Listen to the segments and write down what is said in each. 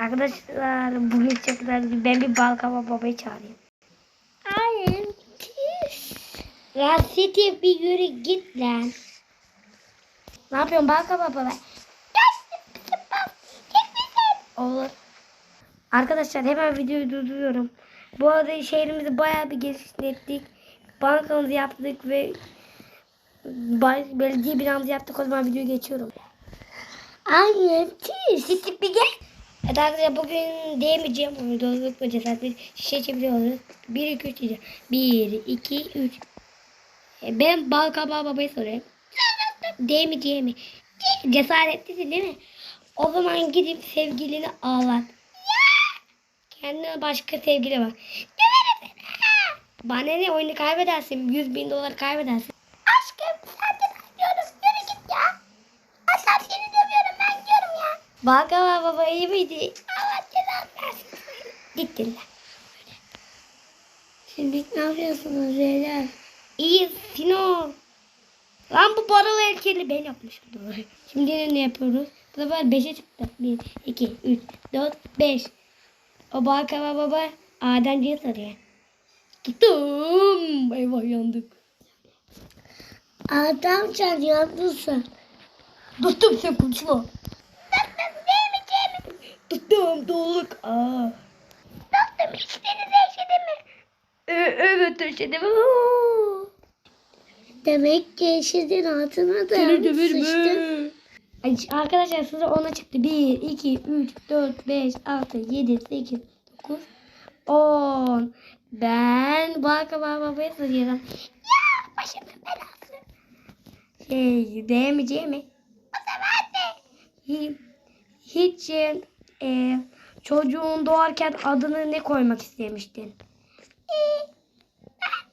Arkadaşlar bugün güzel. Ben bir Balkama babayı çağırayım. Hayır. Ya City bir yürü git lan. Ne yapıyorsun Balkama baba? Olur. Arkadaşlar hemen videoyu durduruyorum. Bu arada şehrimizi bayağı bir genişlettik. Bankamızı yaptık ve belediye binamızı yaptık. O zaman videoyu geçiyorum. Hayır. Tis. Siktir bir gel. Evet arkadaşlar bugün diyemeyeceğim. Doğruluk ve cesaret şişe çeviriyoruz. 1 2 3 diyeceğim. 1 2 3. E, Ben bal kabağı babayı soruyorum. Diyemeyeceğim mi? Cesaretlisin değil mi? O zaman gidip sevgilini ağlat. Kendine başka sevgili bak. Bana ne oyunu kaybedersin. 100 bin dolar kaybedersin. Aşkım sen de diyorum. Yürü git ya. Aslan seni dövüyorum ben Balkaba baba iyi miydi? Allah cezanı versin. Gittin lan. Şimdi ne yapıyorsunuz beyler? İyi Sino. Lan bu baralı heykeli ben yapmışım. Şimdi ne yapıyoruz? Bu sefer 5'e çıktı. 1, 2, 3, 4, 5. O balkaba baba Ademci'ye sarıyor. Gittim. Eyvah yandık. Adam can yandın Tuttum sen konuşma. Tuttum doğuluk. Aa. Dostum hiçbiri değişti mi? Ee, evet döşedim. Demek ki eşidin altına da sıçtın. arkadaşlar sıra ona çıktı. 1, 2, 3, 4, 5, 6, 7, 8, 9, 10. Ben Balka Baba'ya soruyorum. Ya başımın belası. Şey diyemeyeceğim mi? O zaman de. Hiç, hiç e, çocuğun doğarken adını ne koymak istemiştin? Ee, ben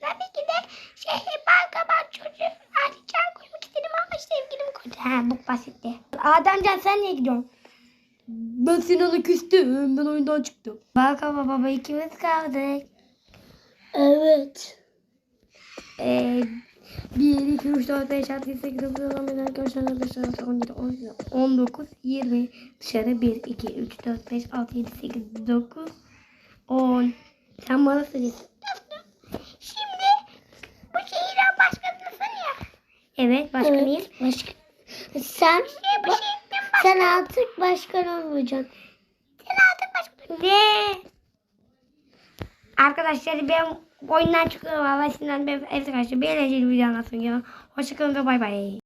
tabii ki de şey balkaban çocuğu Alican koymak istedim ama sevgilim koydu. Ha bu basitti. Ademcan sen niye gidiyorsun? Ben Sinan'a küstüm. Ben oyundan çıktım. Balka Baba ikimiz kaldık. Evet. Ee, 1, 2, 3, 4, 5, 6, 7, 8, 9, 10, 11, 12, 13, 14, 15, 16, 17, 18, 19, 20. Dışarı 1, 2, 3, 4, 5, 6, 7, 8, 9, 10. Sen bana söylüyorsun. Şimdi bu şehirden başkasısın ya. Evet başkanıyım. Başka. Sen, Şey, bu şehirden sen artık başkan olmayacaksın. Sen artık başkan Ne? Arkadaşlar ben oyundan çıkıyorum. Allah sizden ben. Bir eğlenceli bir video anlatın. Hoşçakalın ve bay bay.